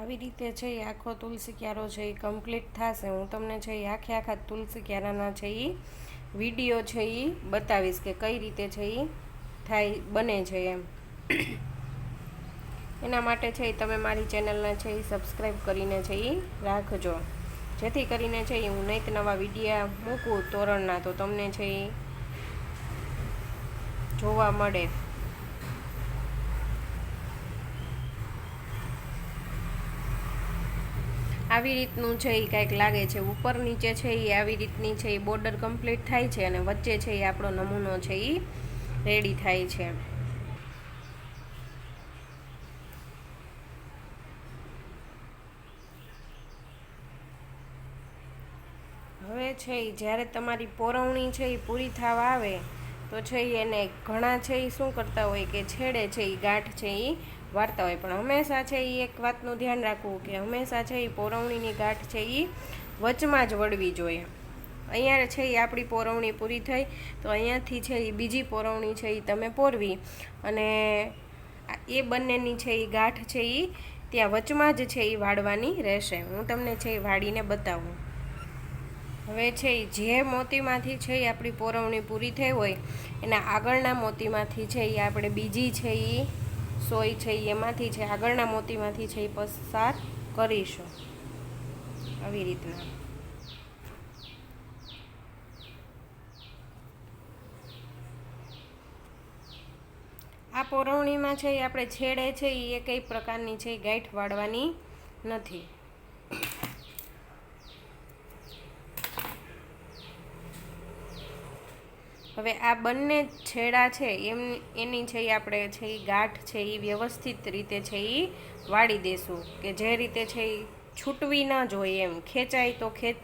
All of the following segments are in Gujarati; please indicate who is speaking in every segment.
Speaker 1: આવી રીતે છે એ આખો તુલસી ક્યારો છે એ કમ્પ્લીટ થશે હું તમને છે એ આખે આખા તુલસી ક્યારાના છે એ વીડિયો છે એ બતાવીશ કે કઈ રીતે છે એ થાય બને છે એમ એના માટે છે એ તમે મારી ચેનલને છે એ સબસ્ક્રાઈબ કરીને છે એ રાખજો જેથી કરીને છે એ હું નહીં નવા વિડીયા મૂકું તોરણના તો તમને છે એ જોવા મળે આવી રીતનું છે એ કાંઈક લાગે છે ઉપર નીચે છે એ આવી રીતની છે એ બોર્ડર કમ્પ્લીટ થાય છે અને વચ્ચે છે એ આપણો નમૂનો છે એ રેડી થાય છે હવે છે એ જ્યારે તમારી પોરવણી છે એ પૂરી થવા આવે તો છે એને ઘણા છે એ શું કરતા હોય કે છેડે છે એ ગાંઠ છે એ વાળતા હોય પણ હંમેશા છે એ એક વાતનું ધ્યાન રાખવું કે હંમેશા છે એ પોરવણીની ગાંઠ છે એ વચમાં જ વળવી જોઈએ અહીંયા છે એ આપણી પોરવણી પૂરી થઈ તો અહીંયાથી છે એ બીજી પોરવણી છે એ તમે પોરવી અને એ બંનેની છે એ ગાંઠ છે એ ત્યાં વચમાં જ છે એ વાળવાની રહેશે હું તમને છે એ વાળીને બતાવું હવે છે એ જે મોતીમાંથી છે એ આપણી પોરવણી પૂરી થઈ હોય એના આગળના મોતીમાંથી છે એ આપણે બીજી છે એ સોય છે એમાંથી છે, આગળના મોતીમાંથી છે એ પસાર કરીશું. આવી રીતના. આ પોરવણીમાં છે એ આપણે છેડે છે એ કઈ પ્રકારની છે એ ગાંઠ વાળવાની નથી. હવે આ બંને છેડા છે, એમ, એની છે એ આપણે છે એ ગાંઠ છે એ વ્યવસ્થિત રીતે છે એ વાળી દેશું. કે જે રીતે છે એ છૂટવી ના જોઈએ એમ. ખેંચાય તો ખેંચ,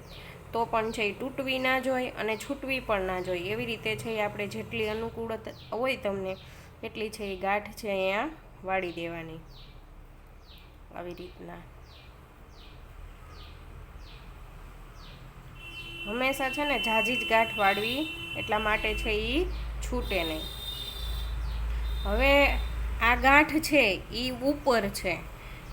Speaker 1: તો પણ છે એ તૂટવી ના જોઈએ અને છૂટવી પણ ના જોઈએ. એવી રીતે છે એ આપણે જેટલી અનુકૂળ હોય તમને, એટલી છે એ ગાંઠ છે અહીંયા વાળી દેવાની. આવી રીતના. હંમેશા છે ને ઝાઝી જ ગાંઠ વાળવી એટલા માટે છે એ છૂટે નહીં. હવે આ ગાંઠ છે એ ઉપર છે.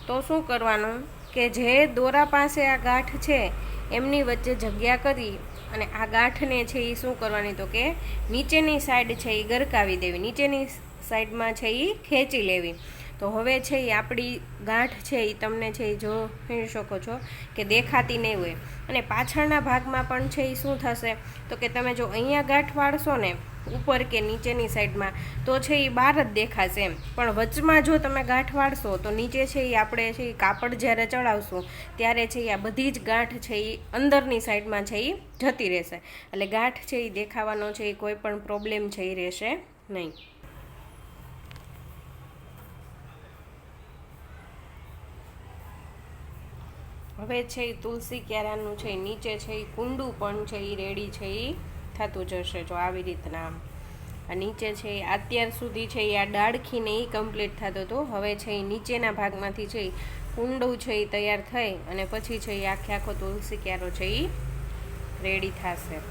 Speaker 1: તો શું કરવાનું કે જે દોરા પાસે આ ગાંઠ છે, એમની વચ્ચે જગ્યા કરી અને આ ગાંઠને છે એ શું કરવાની તો કે નીચેની સાઈડ છે એ ગરકાવી દેવી. નીચેની સાઈડમાં છે એ ખેંચી લેવી. તો હવે છે એ આપણી ગાંઠ છે એ તમને છે એ જોઈ શકો છો કે દેખાતી નહીં હોય અને પાછળના ભાગમાં પણ છે એ શું થશે તો કે તમે જો અહીંયા ગાંઠ વાળશો ને ઉપર કે નીચેની સાઈડમાં તો છે એ બહાર જ દેખાશે એમ પણ વચમાં જો તમે ગાંઠ વાળશો તો નીચે છે એ આપણે છે એ કાપડ જ્યારે ચડાવશું ત્યારે છે એ આ બધી જ ગાંઠ છે એ અંદરની સાઈડમાં છે એ જતી રહેશે એટલે ગાંઠ છે એ દેખાવાનો છે એ કોઈ પણ પ્રોબ્લેમ છે એ રહેશે નહીં હવે છે એ તુલસી ક્યારાનું છે નીચે છે એ કુંડું પણ છે એ રેડી છે એ થતું જશે જો આવી રીતના આ નીચે છે એ અત્યાર સુધી છે એ આ ડાળખીને એ કમ્પ્લીટ થતો હતો હવે છે એ નીચેના ભાગમાંથી છે એ કુંડું છે એ તૈયાર થઈ અને પછી છે એ આખે આખો તુલસી ક્યારો છે એ રેડી થશે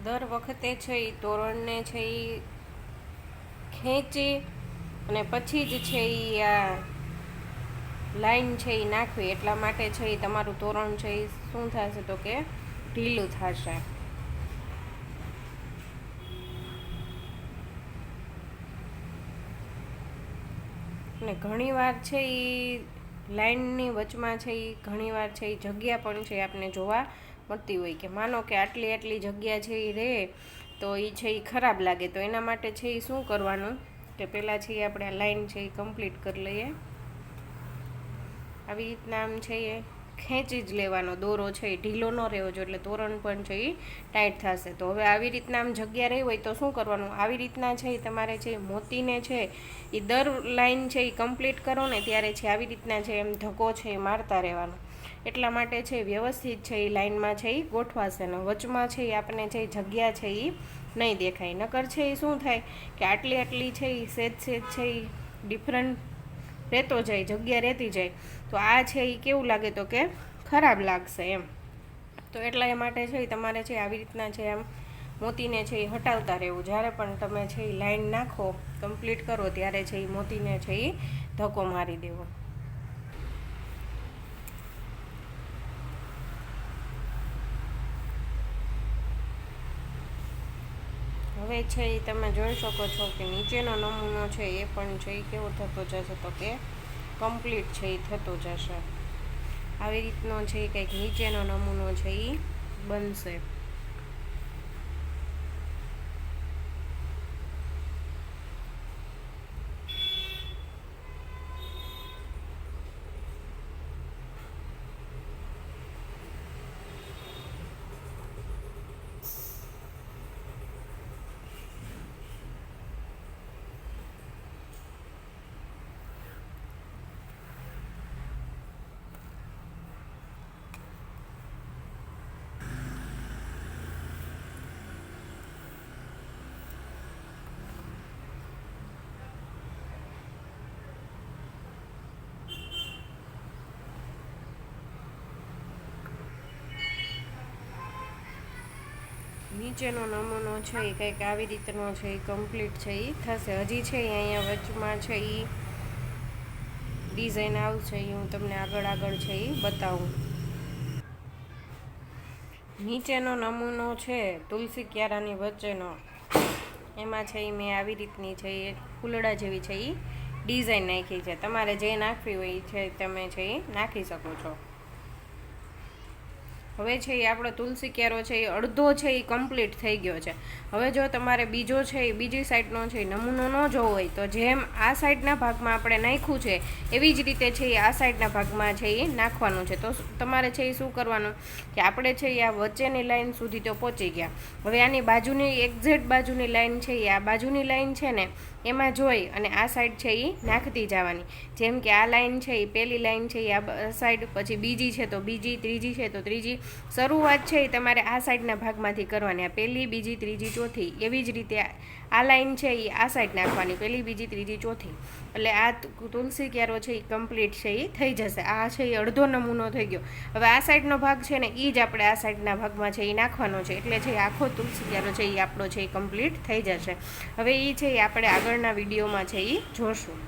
Speaker 1: દર વખતે છે એ તોરણને છે એ ખેંચી અને પછી જ છે એ આ લાઈન છે એ નાખવી એટલા માટે છે એ તમારું તોરણ છે એ શું થશે તો કે ઢીલું થશે અને ઘણીવાર છે એ લાઈનની વચમાં છે એ ઘણીવાર છે એ જગ્યા પણ છે આપને જોવા મળતી હોય કે માનો કે આટલી આટલી જગ્યા છે એ રહે તો એ છે એ ખરાબ લાગે તો એના માટે છે એ શું કરવાનું કે પહેલાં છે એ આપણે આ લાઈન છે એ કમ્પ્લીટ કરી લઈએ આવી રીતના આમ છે એ ખેંચી જ લેવાનો દોરો છે એ ઢીલો ન રહેવો જોઈએ એટલે તોરણ પણ છે એ ટાઈટ થશે તો હવે આવી રીતના આમ જગ્યા રહી હોય તો શું કરવાનું આવી રીતના છે એ તમારે છે મોતીને છે એ દર લાઈન છે એ કમ્પ્લીટ કરો ને ત્યારે છે આવી રીતના છે એમ ધક્કો છે એ મારતા રહેવાનો એટલા માટે છે વ્યવસ્થિત છે એ લાઇનમાં છે એ ગોઠવાશે ને વચમાં છે એ આપણને જે જગ્યા છે એ નહીં દેખાય નકર છે એ શું થાય કે આટલી આટલી છે એ સેજ સેજ છે એ ડિફરન્ટ રહેતો જાય જગ્યા રહેતી જાય તો આ છે એ કેવું લાગે તો કે ખરાબ લાગશે એમ તો એટલા એ માટે છે એ તમારે છે આવી રીતના છે એમ મોતીને છે એ હટાવતા રહેવું જ્યારે પણ તમે છે એ લાઈન નાખો કમ્પ્લીટ કરો ત્યારે છે એ મોતીને છે એ ધક્કો મારી દેવો હવે છે એ તમે જોઈ શકો છો કે નીચેનો નમૂનો છે એ પણ છે એ કેવો થતો જશે તો કે કમ્પ્લીટ છે એ થતો જશે. આવી રીતનો છે કંઈક નીચેનો નમૂનો છે એ બનશે. નીચેનો નમૂનો છે, એ કંઈક આવી રીતનો છે, એ કમ્પ્લીટ છે એ થશે. હજી છે એ અહીંયા વચમાં છે એ ડિઝાઇન આવશે એ હું તમને આગળ આગળ છે એ બતાવું. નીચેનો નમૂનો છે, તુલસી ક્યારાની વચ્ચેનો. એમાં છે એ મેં આવી રીતની છે એ ફૂલડા જેવી છે એ ડિઝાઇન નાખી છે. તમારે જે નાખવી હોય છે, તમે છે એ નાખી શકો છો. હવે છે એ આપણો તુલસી ક્યારો છે એ અડધો છે એ કમ્પ્લીટ થઈ ગયો છે હવે જો તમારે બીજો છે એ બીજી સાઈડનો છે એ નમૂનો ન જોવો હોય તો જેમ આ સાઈડના ભાગમાં આપણે નાખ્યું છે એવી જ રીતે છે એ આ સાઈડના ભાગમાં છે એ નાખવાનું છે તો તમારે છે એ શું કરવાનું કે આપણે છે એ આ વચ્ચેની લાઈન સુધી તો પહોંચી ગયા હવે આની બાજુની એક્ઝેક્ટ બાજુની લાઈન છે એ આ બાજુની લાઈન છે ને એમાં જોઈ અને આ સાઈડ છે એ નાખતી જવાની. જેમ કે આ લાઈન છે એ પહેલી લાઈન છે એ આ સાઈડ પછી બીજી છે તો બીજી, ત્રીજી છે તો ત્રીજી. શરૂઆત છે એ તમારે આ સાઈડના ભાગમાંથી કરવાની. આ પહેલી બીજી, ત્રીજી, ચોથી. એવી જ રીતે આ લાઈન છે એ આ સાઈડ નાખવાની પહેલી બીજી ત્રીજી ચોથી એટલે આ તુલસી ક્યારો છે એ કમ્પ્લીટ છે એ થઈ જશે આ છે એ અડધો નમૂનો થઈ ગયો હવે આ સાઈડનો ભાગ છે ને એ જ આપણે આ સાઈડના ભાગમાં છે એ નાખવાનો છે એટલે છે આખો તુલસી ક્યારો છે એ આપણો છે એ કમ્પ્લીટ થઈ જશે હવે એ છે એ આપણે આગળના વિડીયોમાં છે એ જોશું